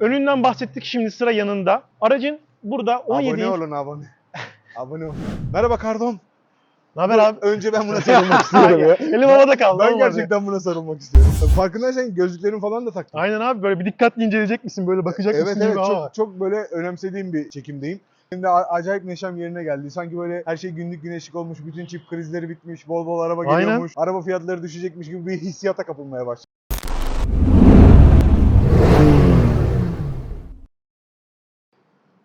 Önünden bahsettik şimdi sıra yanında. Aracın burada 17 Abone inç. olun abone. abone olun. Merhaba Kardon. Ne haber abi? Önce ben buna sarılmak istiyorum ya. Elim havada kaldı. Ben gerçekten buna sarılmak istiyorum. Farkındaysan gözlüklerim falan da taktım. Aynen abi böyle bir dikkatli inceleyecek misin? Böyle bakacak Evet mısın evet ama. çok, çok böyle önemsediğim bir çekimdeyim. Benim de acayip neşem yerine geldi. Sanki böyle her şey günlük güneşlik olmuş, bütün çip krizleri bitmiş, bol bol araba Aynen. geliyormuş, araba fiyatları düşecekmiş gibi bir hissiyata kapılmaya başladım.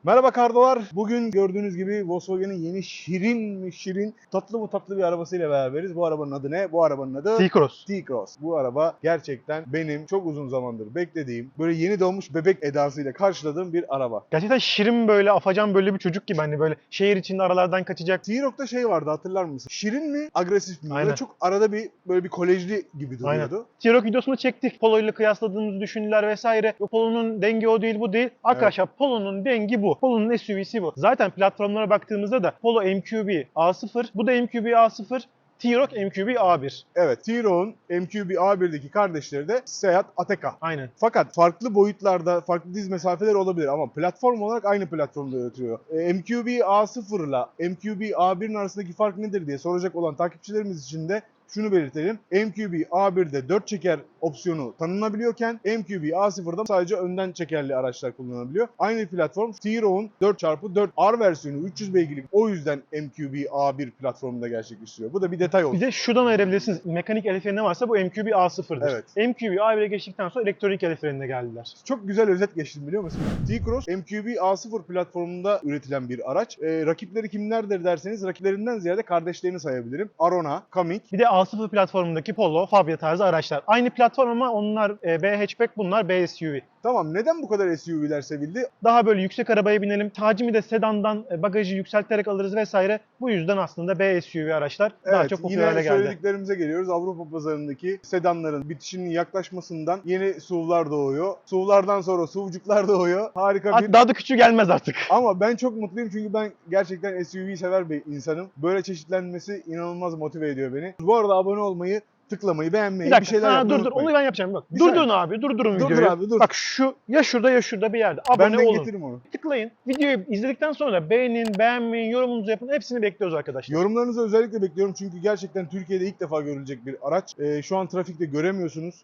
Merhaba kardolar. Bugün gördüğünüz gibi Volkswagen'in yeni şirin mi şirin, tatlı mı tatlı bir arabasıyla beraberiz. Bu arabanın adı ne? Bu arabanın adı T-Cross. T-Cross. Bu araba gerçekten benim çok uzun zamandır beklediğim, böyle yeni doğmuş bebek edasıyla karşıladığım bir araba. Gerçekten şirin böyle afacan böyle bir çocuk gibi hani böyle şehir içinde aralardan kaçacak. T-Rock'ta şey vardı hatırlar mısın? Şirin mi, agresif mi? Böyle Aynen. çok arada bir böyle bir kolejli gibi duruyordu. T-Rock videosunu çektik. Polo ile kıyasladığımızı düşündüler vesaire. Yok Polo'nun dengi o değil bu değil. Arkadaşlar Polo'nun dengi bu. Polo'nun SUV'si bu. Zaten platformlara baktığımızda da Polo MQB A0, bu da MQB A0, T-Rock MQB A1. Evet, T-Rock'un MQB A1'deki kardeşleri de Seat Ateca. Aynen. Fakat farklı boyutlarda, farklı diz mesafeleri olabilir ama platform olarak aynı platformda üretiyor. E, MQB A0 ile MQB A1'in arasındaki fark nedir diye soracak olan takipçilerimiz için de şunu belirtelim. MQB A1'de 4 çeker opsiyonu tanınabiliyorken MQB A0'da sadece önden çekerli araçlar kullanılabiliyor. Aynı platform T-Row'un 4x4 R versiyonu 300 beygirlik o yüzden MQB A1 platformunda gerçekleştiriyor. Bu da bir detay oldu. Bir de şuradan ayırabilirsiniz. Mekanik el freni varsa bu MQB A0'dır. Evet. MQB A1'e geçtikten sonra elektronik el frenine geldiler. Çok güzel özet geçtim biliyor musun? T-Cross MQB A0 platformunda üretilen bir araç. Ee, rakipleri kimlerdir derseniz rakiplerinden ziyade kardeşlerini sayabilirim. Arona, Kamiq, Bir de A0 platformundaki Polo, Fabia tarzı araçlar. Aynı platform ama onlar e, B hatchback, bunlar B SUV. Tamam neden bu kadar SUV'ler sevildi? Daha böyle yüksek arabaya binelim. Tacimi de sedandan e, bagajı yükselterek alırız vesaire. Bu yüzden aslında B SUV araçlar daha Evet çok popüler hale yine geldi. söylediklerimize geliyoruz. Avrupa pazarındaki sedanların bitişinin yaklaşmasından yeni SUV'lar doğuyor. SUV'lardan sonra SUV'cuklar doğuyor. Harika bir... Daha da küçüğü gelmez artık. Ama ben çok mutluyum çünkü ben gerçekten SUV sever bir insanım. Böyle çeşitlenmesi inanılmaz motive ediyor beni. Bu arada abone olmayı, tıklamayı, beğenmeyi, Bir bir, dakika. şeyler ha, yapmayı dur dur. Onu ben yapacağım. Bak. Bir Durdurun saniye. abi. Durdurun Dur dur videoyu. abi dur. Bak şu ya şurada ya şurada bir yerde. Abone Benden olun. getiririm onu. Tıklayın. Videoyu izledikten sonra beğenin, beğenmeyin, yorumunuzu yapın. Hepsini bekliyoruz arkadaşlar. Yorumlarınızı özellikle bekliyorum çünkü gerçekten Türkiye'de ilk defa görülecek bir araç. Ee, şu an trafikte göremiyorsunuz.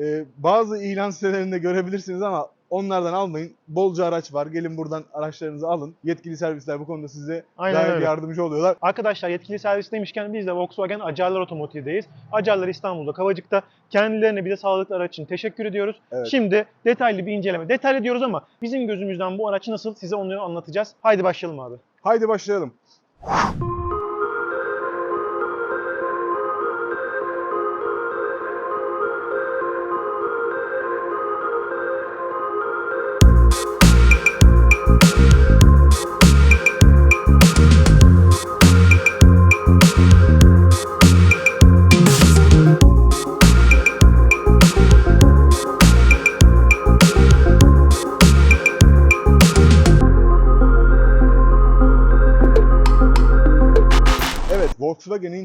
Ee, bazı ilan sitelerinde görebilirsiniz ama onlardan almayın. Bolca araç var. Gelin buradan araçlarınızı alın. Yetkili servisler bu konuda size Aynen gayet öyle. yardımcı oluyorlar. Arkadaşlar yetkili servis demişken biz de Volkswagen Acarlar Otomotiv'deyiz. Acarlar İstanbul'da Kavacık'ta. Kendilerine bir de sağlıklı araç için teşekkür ediyoruz. Evet. Şimdi detaylı bir inceleme. Detaylı diyoruz ama bizim gözümüzden bu araç nasıl size onu anlatacağız. Haydi başlayalım abi. Haydi başlayalım.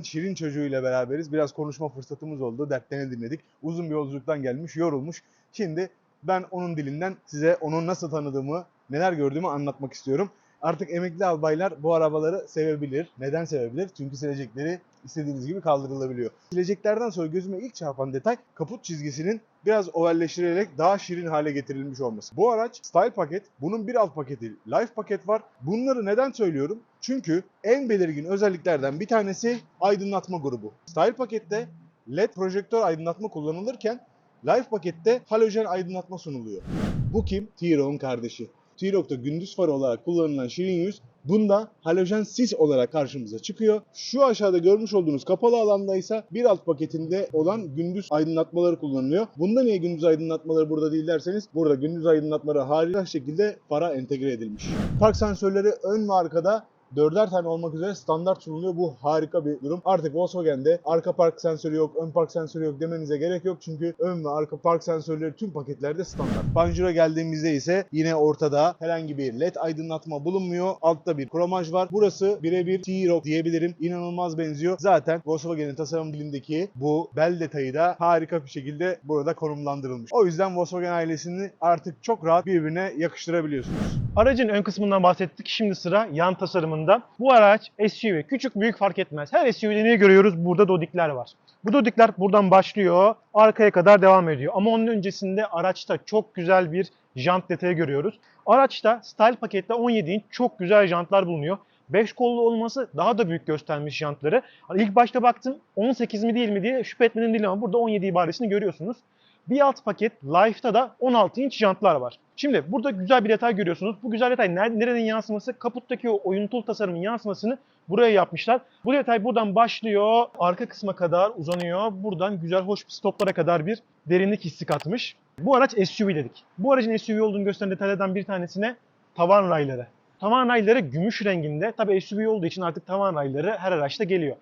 Volkswagen'in şirin çocuğuyla beraberiz. Biraz konuşma fırsatımız oldu. Dertlerini dinledik. Uzun bir yolculuktan gelmiş, yorulmuş. Şimdi ben onun dilinden size onu nasıl tanıdığımı, neler gördüğümü anlatmak istiyorum. Artık emekli albaylar bu arabaları sevebilir. Neden sevebilir? Çünkü silecekleri istediğiniz gibi kaldırılabiliyor. Sileceklerden sonra gözüme ilk çarpan detay kaput çizgisinin biraz ovalleştirilerek daha şirin hale getirilmiş olması. Bu araç Style paket, bunun bir alt paketi Life paket var. Bunları neden söylüyorum? Çünkü en belirgin özelliklerden bir tanesi aydınlatma grubu. Style pakette LED projektör aydınlatma kullanılırken Life pakette halojen aydınlatma sunuluyor. Bu kim? T-Roc'un kardeşi. T-Roc'ta gündüz farı olarak kullanılan şirin yüz bunda halojen sis olarak karşımıza çıkıyor. Şu aşağıda görmüş olduğunuz kapalı alanda ise bir alt paketinde olan gündüz aydınlatmaları kullanılıyor. Bunda niye gündüz aydınlatmaları burada değil derseniz burada gündüz aydınlatmaları harika şekilde fara entegre edilmiş. Park sensörleri ön ve arkada dörder tane olmak üzere standart sunuluyor. Bu harika bir durum. Artık Volkswagen'de arka park sensörü yok, ön park sensörü yok demenize gerek yok. Çünkü ön ve arka park sensörleri tüm paketlerde standart. Panjur'a geldiğimizde ise yine ortada herhangi bir led aydınlatma bulunmuyor. Altta bir kromaj var. Burası birebir T-Roc diyebilirim. İnanılmaz benziyor. Zaten Volkswagen'in tasarım dilindeki bu bel detayı da harika bir şekilde burada konumlandırılmış. O yüzden Volkswagen ailesini artık çok rahat birbirine yakıştırabiliyorsunuz. Aracın ön kısmından bahsettik. Şimdi sıra yan tasarımında. Bu araç SUV. Küçük büyük fark etmez. Her SUV'de ne görüyoruz? Burada dodikler var. Bu dodikler buradan başlıyor, arkaya kadar devam ediyor. Ama onun öncesinde araçta çok güzel bir jant detayı görüyoruz. Araçta Style pakette 17 inç çok güzel jantlar bulunuyor. 5 kollu olması daha da büyük göstermiş jantları. İlk başta baktım 18 mi değil mi diye şüphe etmedim değil ama burada 17 ibaresini görüyorsunuz. Bir alt paket Life'da da 16 inç jantlar var. Şimdi burada güzel bir detay görüyorsunuz. Bu güzel detay ner- nerenin yansıması? Kaputtaki o oyuntul tasarımın yansımasını buraya yapmışlar. Bu detay buradan başlıyor, arka kısma kadar uzanıyor. Buradan güzel hoş bir stoplara kadar bir derinlik hissi katmış. Bu araç SUV dedik. Bu aracın SUV olduğunu gösteren detaylardan bir tanesine tavan rayları. Tavan rayları gümüş renginde. Tabii SUV olduğu için artık tavan rayları her araçta geliyor.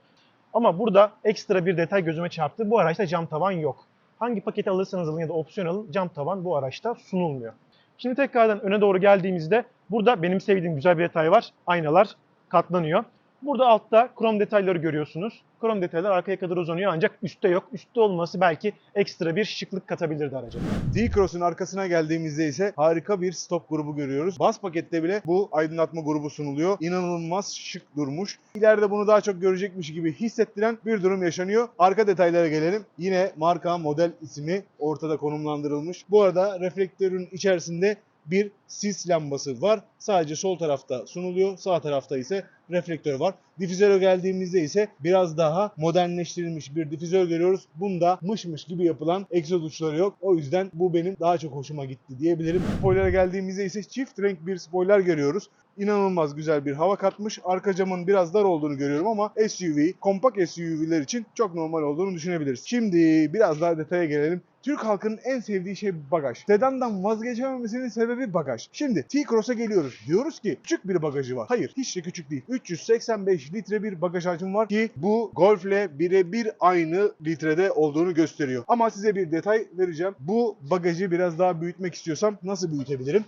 Ama burada ekstra bir detay gözüme çarptı. Bu araçta cam tavan yok. Hangi paketi alırsanız alın ya da opsiyon alın cam tavan bu araçta sunulmuyor. Şimdi tekrardan öne doğru geldiğimizde burada benim sevdiğim güzel bir detay var. Aynalar katlanıyor. Burada altta krom detayları görüyorsunuz. Krom detaylar arkaya kadar uzanıyor ancak üstte yok. Üstte olması belki ekstra bir şıklık katabilirdi araca. T-Cross'un arkasına geldiğimizde ise harika bir stop grubu görüyoruz. Bas pakette bile bu aydınlatma grubu sunuluyor. İnanılmaz şık durmuş. İleride bunu daha çok görecekmiş gibi hissettiren bir durum yaşanıyor. Arka detaylara gelelim. Yine marka model ismi ortada konumlandırılmış. Bu arada reflektörün içerisinde bir sis lambası var. Sadece sol tarafta sunuluyor. Sağ tarafta ise reflektör var. Difüzöre geldiğimizde ise biraz daha modernleştirilmiş bir difüzör görüyoruz. Bunda mış mış gibi yapılan egzoz uçları yok. O yüzden bu benim daha çok hoşuma gitti diyebilirim. Spoiler'a geldiğimizde ise çift renk bir spoiler görüyoruz. İnanılmaz güzel bir hava katmış. Arka camın biraz dar olduğunu görüyorum ama SUV, kompakt SUV'ler için çok normal olduğunu düşünebiliriz. Şimdi biraz daha detaya gelelim. Türk halkının en sevdiği şey bagaj. Sedandan vazgeçememesinin sebebi bagaj. Şimdi T-Cross'a geliyoruz. Diyoruz ki küçük bir bagajı var. Hayır hiç de küçük değil. 385 litre bir bagaj hacmi var ki bu Golf'le birebir aynı litrede olduğunu gösteriyor. Ama size bir detay vereceğim. Bu bagajı biraz daha büyütmek istiyorsam nasıl büyütebilirim?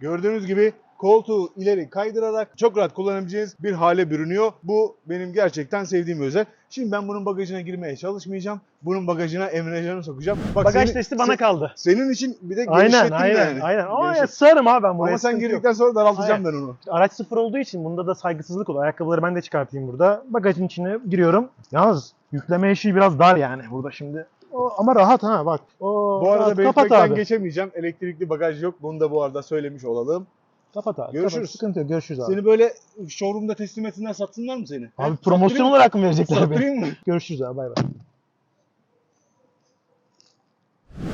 Gördüğünüz gibi koltuğu ileri kaydırarak çok rahat kullanabileceğiniz bir hale bürünüyor. Bu benim gerçekten sevdiğim özel. Şimdi ben bunun bagajına girmeye çalışmayacağım. Bunun bagajına Emrecan'ı sokacağım. Bak Bagaj senin- testi bana kaldı. Senin için bir de Aynen genişlettim aynen yani. aynen. Ama ya, Genişlet- sığarım abi ben buraya. Ama sen sıkıntı yok. girdikten sonra daraltacağım ben onu. Araç sıfır olduğu için bunda da saygısızlık olur. Ayakkabıları ben de çıkartayım burada. Bagajın içine giriyorum. Yalnız yükleme eşiği biraz dar yani burada şimdi. O, ama rahat ha bak. O, Bu arada rahat. kapat belirtmekten abi. geçemeyeceğim. Elektrikli bagaj yok. Bunu da bu arada söylemiş olalım. Kapat abi. Görüşürüz. Kapat. Sıkıntı yok. Görüşürüz abi. Seni böyle showroom'da teslim etsinler satsınlar mı seni? Abi promosyon Sattırayım- olarak mı verecekler beni? Sattırayım mı? Görüşürüz abi bay bay.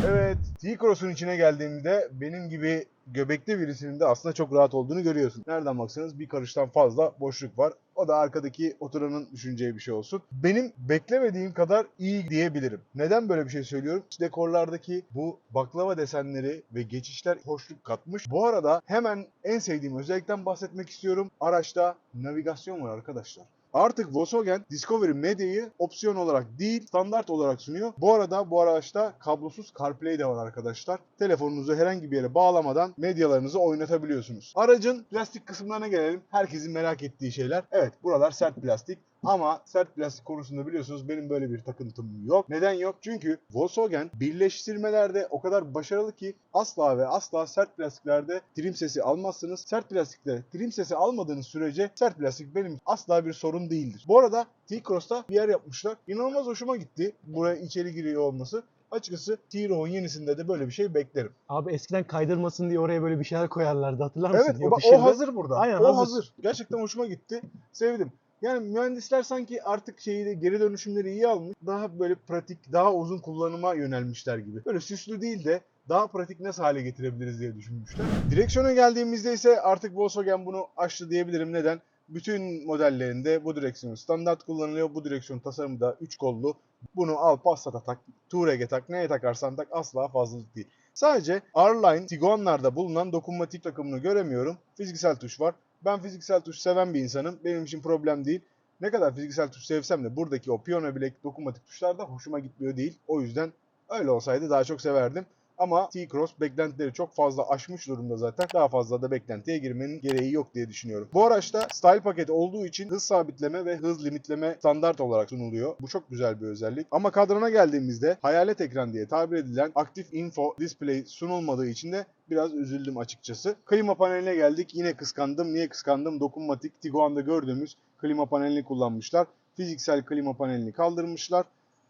Evet, T-Cross'un içine geldiğimde benim gibi göbekli birisinin de aslında çok rahat olduğunu görüyorsun. Nereden baksanız bir karıştan fazla boşluk var. O da arkadaki oturanın düşüneceği bir şey olsun. Benim beklemediğim kadar iyi diyebilirim. Neden böyle bir şey söylüyorum? Dekorlardaki bu baklava desenleri ve geçişler hoşluk katmış. Bu arada hemen en sevdiğim özellikten bahsetmek istiyorum. Araçta navigasyon var arkadaşlar. Artık Volkswagen Discovery Media'yı opsiyon olarak değil standart olarak sunuyor. Bu arada bu araçta kablosuz CarPlay de var arkadaşlar. Telefonunuzu herhangi bir yere bağlamadan medyalarınızı oynatabiliyorsunuz. Aracın plastik kısımlarına gelelim. Herkesin merak ettiği şeyler. Evet buralar sert plastik. Ama sert plastik konusunda biliyorsunuz benim böyle bir takıntım yok. Neden yok? Çünkü Volkswagen birleştirmelerde o kadar başarılı ki asla ve asla sert plastiklerde trim sesi almazsınız. Sert plastikte trim sesi almadığınız sürece sert plastik benim asla bir sorun değildir. Bu arada T-Cross'ta bir yer yapmışlar. İnanılmaz hoşuma gitti buraya içeri giriyor olması. Açıkçası T-Row'un yenisinde de böyle bir şey beklerim. Abi eskiden kaydırmasın diye oraya böyle bir şeyler koyarlardı hatırlar mısın? Evet o, Yapışırdı. o hazır burada. Aynen, o hazır. hazır. Gerçekten hoşuma gitti. Sevdim. Yani mühendisler sanki artık şeyi de geri dönüşümleri iyi almış. Daha böyle pratik, daha uzun kullanıma yönelmişler gibi. Böyle süslü değil de daha pratik nasıl hale getirebiliriz diye düşünmüşler. Direksiyona geldiğimizde ise artık Volkswagen bunu aştı diyebilirim. Neden? Bütün modellerinde bu direksiyon standart kullanılıyor. Bu direksiyon tasarımı da 3 kollu. Bunu al Passat'a tak, Touareg'e tak, neye takarsan tak asla fazlalık değil. Sadece R-Line Tiguan'larda bulunan dokunmatik takımını göremiyorum. Fiziksel tuş var. Ben fiziksel tuş seven bir insanım. Benim için problem değil. Ne kadar fiziksel tuş sevsem de buradaki o piyano bilek dokunmatik tuşlar da hoşuma gitmiyor değil. O yüzden öyle olsaydı daha çok severdim. Ama T-Cross beklentileri çok fazla aşmış durumda zaten. Daha fazla da beklentiye girmenin gereği yok diye düşünüyorum. Bu araçta style paket olduğu için hız sabitleme ve hız limitleme standart olarak sunuluyor. Bu çok güzel bir özellik. Ama kadrona geldiğimizde hayalet ekran diye tabir edilen aktif info display sunulmadığı için de biraz üzüldüm açıkçası. Klima paneline geldik. Yine kıskandım. Niye kıskandım? Dokunmatik Tiguan'da gördüğümüz klima panelini kullanmışlar. Fiziksel klima panelini kaldırmışlar.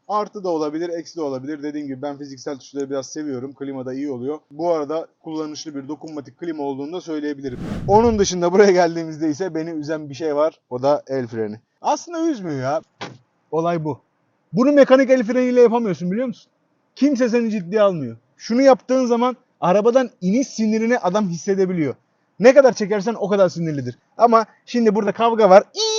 Artı da olabilir, eksi de olabilir. Dediğim gibi ben fiziksel tuşları biraz seviyorum. Klima da iyi oluyor. Bu arada kullanışlı bir dokunmatik klima olduğunu da söyleyebilirim. Onun dışında buraya geldiğimizde ise beni üzen bir şey var. O da el freni. Aslında üzmüyor ya. Olay bu. Bunu mekanik el freniyle yapamıyorsun biliyor musun? Kimse seni ciddiye almıyor. Şunu yaptığın zaman arabadan iniş sinirini adam hissedebiliyor. Ne kadar çekersen o kadar sinirlidir. Ama şimdi burada kavga var. İyi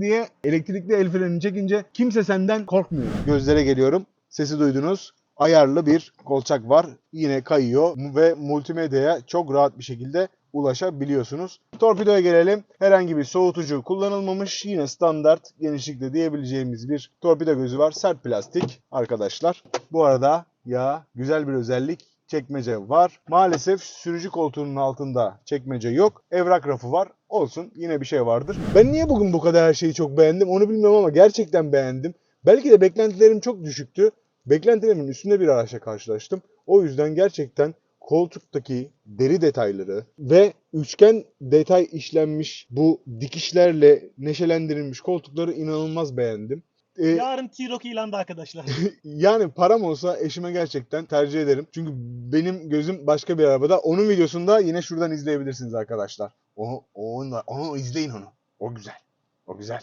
diye elektrikli el frenini çekince kimse senden korkmuyor. Gözlere geliyorum. Sesi duydunuz. Ayarlı bir kolçak var. Yine kayıyor ve multimedyaya çok rahat bir şekilde ulaşabiliyorsunuz. Torpidoya gelelim. Herhangi bir soğutucu kullanılmamış. Yine standart genişlikte diyebileceğimiz bir torpido gözü var. Sert plastik arkadaşlar. Bu arada ya güzel bir özellik çekmece var. Maalesef sürücü koltuğunun altında çekmece yok. Evrak rafı var. Olsun yine bir şey vardır. Ben niye bugün bu kadar her şeyi çok beğendim onu bilmiyorum ama gerçekten beğendim. Belki de beklentilerim çok düşüktü. Beklentilerimin üstünde bir araçla karşılaştım. O yüzden gerçekten koltuktaki deri detayları ve üçgen detay işlenmiş bu dikişlerle neşelendirilmiş koltukları inanılmaz beğendim. Ee, Yarın T-Roc ilanda arkadaşlar. yani param olsa eşime gerçekten tercih ederim. Çünkü benim gözüm başka bir arabada. Onun videosunda yine şuradan izleyebilirsiniz arkadaşlar. O, onu, onu izleyin onu. O güzel. O güzel.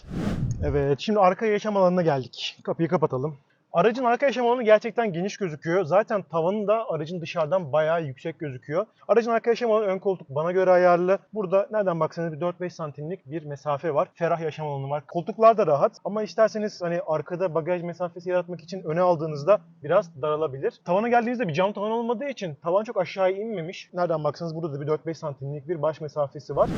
Evet, şimdi arka yaşam alanına geldik. Kapıyı kapatalım. Aracın arka yaşam alanı gerçekten geniş gözüküyor. Zaten tavanı da aracın dışarıdan bayağı yüksek gözüküyor. Aracın arka yaşam alanı ön koltuk bana göre ayarlı. Burada nereden baksanız bir 4-5 santimlik bir mesafe var. Ferah yaşam alanı var. Koltuklar da rahat ama isterseniz hani arkada bagaj mesafesi yaratmak için öne aldığınızda biraz daralabilir. Tavana geldiğinizde bir cam tavan olmadığı için tavan çok aşağıya inmemiş. Nereden baksanız burada da bir 4-5 santimlik bir baş mesafesi var.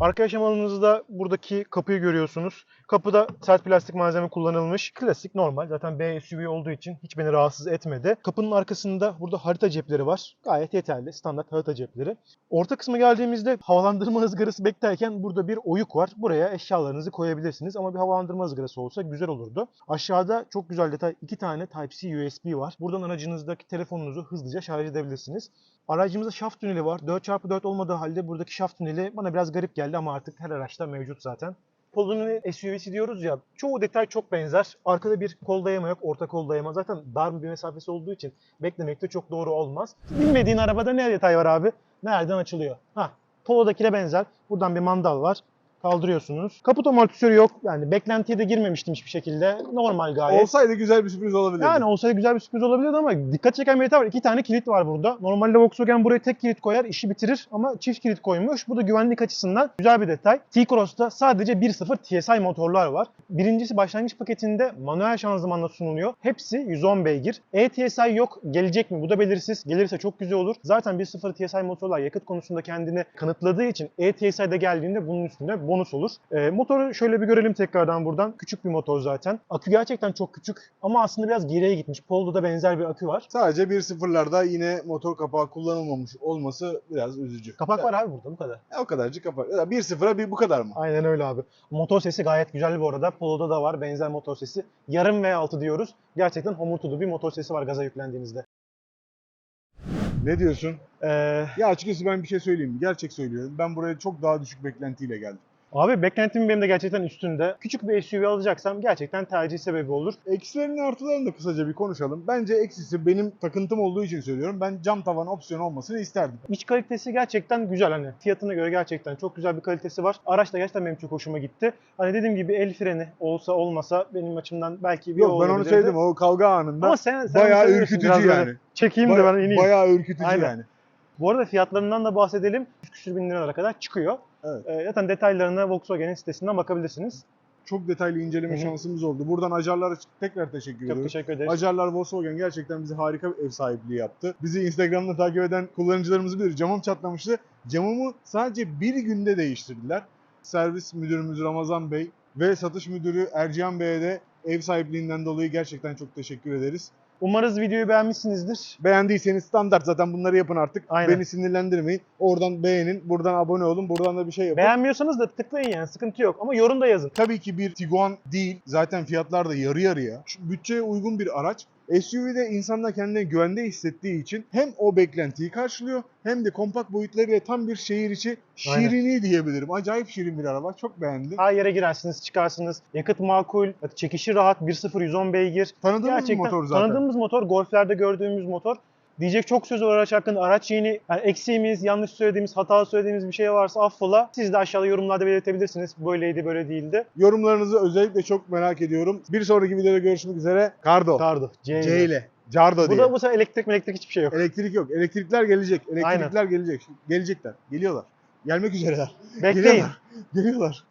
Arka yaşam alanınızda buradaki kapıyı görüyorsunuz. Kapıda sert plastik malzeme kullanılmış. Klasik normal. Zaten B SUV olduğu için hiç beni rahatsız etmedi. Kapının arkasında burada harita cepleri var. Gayet yeterli. Standart harita cepleri. Orta kısma geldiğimizde havalandırma ızgarası beklerken burada bir oyuk var. Buraya eşyalarınızı koyabilirsiniz ama bir havalandırma ızgarası olsa güzel olurdu. Aşağıda çok güzel detay. iki tane Type-C USB var. Buradan aracınızdaki telefonunuzu hızlıca şarj edebilirsiniz. Aracımızda şaft tüneli var. 4x4 olmadığı halde buradaki şaft tüneli bana biraz garip geldi ama artık her araçta mevcut zaten. Polo'nun SUV'si diyoruz ya, çoğu detay çok benzer. Arkada bir kol dayama yok, orta kol dayama. Zaten dar bir mesafesi olduğu için beklemek de çok doğru olmaz. Bilmediğin arabada ne detay var abi? Nereden açılıyor? Ha, Polo'dakine benzer. Buradan bir mandal var. Kaldırıyorsunuz. Kaput amortisörü yok. Yani beklentiye de girmemiştim hiçbir şekilde. Normal gayet. Olsaydı güzel bir sürpriz olabilirdi. Yani olsaydı güzel bir sürpriz olabilirdi ama dikkat çeken bir detay var. İki tane kilit var burada. Normalde Volkswagen buraya tek kilit koyar, işi bitirir ama çift kilit koymuş. Bu da güvenlik açısından güzel bir detay. T-Cross'ta sadece 1.0 TSI motorlar var. Birincisi başlangıç paketinde manuel şanzımanla sunuluyor. Hepsi 110 beygir. E-TSI yok. Gelecek mi? Bu da belirsiz. Gelirse çok güzel olur. Zaten 1.0 TSI motorlar yakıt konusunda kendini kanıtladığı için E-TSI de geldiğinde bunun üstünde bonus olur. Ee, motoru şöyle bir görelim tekrardan buradan. Küçük bir motor zaten. Akü gerçekten çok küçük ama aslında biraz geriye gitmiş. Polo'da benzer bir akü var. Sadece 1.0'larda yine motor kapağı kullanılmamış olması biraz üzücü. Kapak var abi burada bu kadar. E, o kadarcık kapak. Ya 1.0'a bir bu kadar mı? Aynen öyle abi. Motor sesi gayet güzel bu arada. Polo'da da var benzer motor sesi. Yarım V6 diyoruz. Gerçekten homurtudu bir motor sesi var gaza yüklendiğinizde. Ne diyorsun? Ee, Ya açıkçası ben bir şey söyleyeyim. Gerçek söylüyorum. Ben buraya çok daha düşük beklentiyle geldim. Abi beklentimin benim de gerçekten üstünde. Küçük bir SUV alacaksam gerçekten tercih sebebi olur. Eksilerini artılarını da kısaca bir konuşalım. Bence eksisi benim takıntım olduğu için söylüyorum. Ben cam tavan opsiyonu olmasını isterdim. İç kalitesi gerçekten güzel hani. Fiyatına göre gerçekten çok güzel bir kalitesi var. Araç da gerçekten benim çok hoşuma gitti. Hani dediğim gibi el freni olsa olmasa benim açımdan belki bir Yok ben onu söyledim o kavga anında. Ama sen, sen bayağı ürkütücü biraz böyle. yani. Çekeyim de ben ineyim. Bayağı ürkütücü Aynen. yani. Bu arada fiyatlarından da bahsedelim. 100 küsür bin liralara kadar çıkıyor. Evet. Ee, zaten detaylarına Volkswagen'in sitesinden bakabilirsiniz. Çok detaylı inceleme Hı hı. şansımız oldu. Buradan Acarlara tekrar teşekkür Çok ediyoruz. teşekkür ederiz. Acarlar Volkswagen gerçekten bize harika bir ev sahipliği yaptı. Bizi Instagram'da takip eden kullanıcılarımız bilir. Camım çatlamıştı. Camımı sadece bir günde değiştirdiler. servis müdürümüz Ramazan Bey ve satış müdürü Ercihan Bey'e de ev sahipliğinden dolayı gerçekten çok teşekkür ederiz. Umarız videoyu beğenmişsinizdir. Beğendiyseniz standart zaten bunları yapın artık. Aynen. Beni sinirlendirmeyin. Oradan beğenin, buradan abone olun, buradan da bir şey yapın. Beğenmiyorsanız da tıklayın yani sıkıntı yok ama yorum da yazın. Tabii ki bir Tiguan değil. Zaten fiyatlar da yarı yarıya. Şu bütçeye uygun bir araç. SUV'de insanlar kendini güvende hissettiği için hem o beklentiyi karşılıyor hem de kompakt boyutlarıyla tam bir şehir içi Aynen. şirini diyebilirim. Acayip şirin bir araba. Çok beğendim. Her yere girersiniz çıkarsınız. Yakıt makul, çekişi rahat, 1.0 110 beygir. Tanıdığımız Gerçekten motor zaten. tanıdığımız motor, Golf'lerde gördüğümüz motor. Diyecek çok söz var araç hakkında. Araç yeni, yani eksiğimiz, yanlış söylediğimiz, hata söylediğimiz bir şey varsa affola. Siz de aşağıda yorumlarda belirtebilirsiniz. Böyleydi, böyle değildi. Yorumlarınızı özellikle çok merak ediyorum. Bir sonraki videoda görüşmek üzere. Cardo. Tardı. C, C ile. Cardo Bu diye. da bu sefer elektrik elektrik hiçbir şey yok. Elektrik yok. Elektrikler gelecek. Elektrikler gelecek. Gelecekler. Geliyorlar. Gelmek üzereler. Bekleyin. Geliyorlar. Geliyorlar.